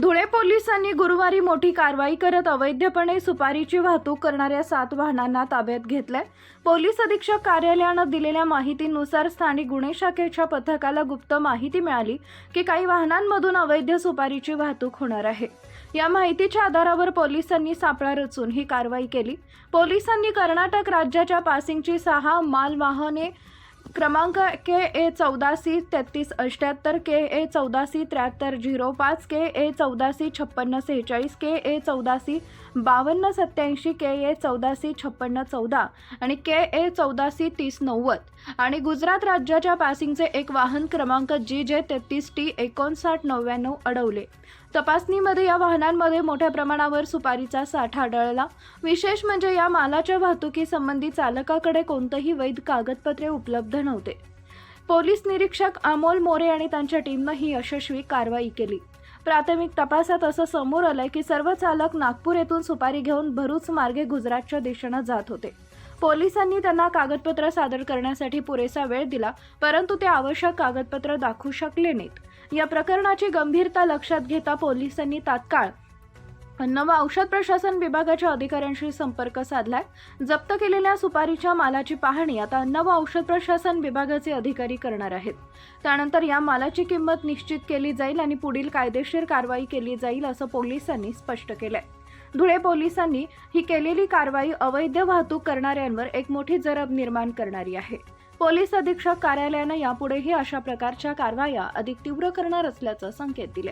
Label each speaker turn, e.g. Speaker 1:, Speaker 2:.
Speaker 1: धुळे पोलिसांनी गुरुवारी मोठी कारवाई करत अवैधपणे सुपारीची वाहतूक करणाऱ्या सात वाहनांना ताब्यात घेतलंय. पोलीस अधीक्षक कार्यालयानं दिलेल्या माहितीनुसार स्थानिक गुन्हे शाखेच्या पथकाला गुप्त माहिती मिळाली की काही वाहनांमधून अवैध सुपारीची वाहतूक होणार आहे. या माहितीच्या आधारावर पोलिसांनी सापळा रचून ही कारवाई केली. पोलिसांनी कर्नाटक राज्याच्या पासिंगची सहा मालवाहने क्रमांक के ए चौदासी तेहतीस अठ्याहत्तर के ए चौदासी त्र्याहत्तर झिरो पाच के ए चौदासी छप्पन्न सेहेचाळीस के ए चौदासी बावन्न सत्याऐंशी के ए चौदासी छप्पन्न चौदा आणि के ए चौदासी तीस नव्वद. आणि गुजरात राज्याच्या पासिंगचे एक वाहन क्रमांक जी जे तेहतीस टी एकोणसाठ नव्याण्णव अडवले. तपासणीमध्ये या वाहनांमध्ये मोठ्या प्रमाणावर सुपारीचा साठा आढळला. विशेष म्हणजे या मालाच्या वाहतुकीसंबंधी चालकाकडे कोणतंही वैध कागदपत्रे उपलब्ध नव्हते. पोलीस निरीक्षक अमोल मोरे आणि त्यांच्या टीमनं ही यशस्वी कारवाई केली. प्राथमिक तपासात असं समोर आलंय की सर्व चालक नागपूर येथून सुपारी घेऊन भरूच मार्गे गुजरातच्या दिशेनं जात होते. पोलिसांनी त्यांना कागदपत्र सादर करण्यासाठी पुरेसा वेळ दिला परंतु ते आवश्यक कागदपत्र दाखवू शकले नाहीत. या प्रकरणाची गंभीरता लक्षात घेता पोलिसांनी तात्काळ अन्न व औषध प्रशासन विभागाच्या अधिकाऱ्यांशी संपर्क साधलाय. जप्त केलेल्या सुपारीच्या मालाची पाहणी आता अन्न व औषध प्रशासन विभागाचे अधिकारी करणार आहेत. त्यानंतर या मालाची किंमत निश्चित केली जाईल आणि पुढील कायदेशीर कारवाई केली जाईल असं पोलिसांनी स्पष्ट केलंय. धुळे पोलिसांनी ही केलेली कारवाई अवैध वाहतूक करणाऱ्यांवर एक मोठी जरब निर्माण करणारी आहे. पोलीस अधीक्षक कार्यालयानं यापुढेही अशा प्रकारच्या कारवाया अधिक तीव्र करणार असल्याचं संकेत दिले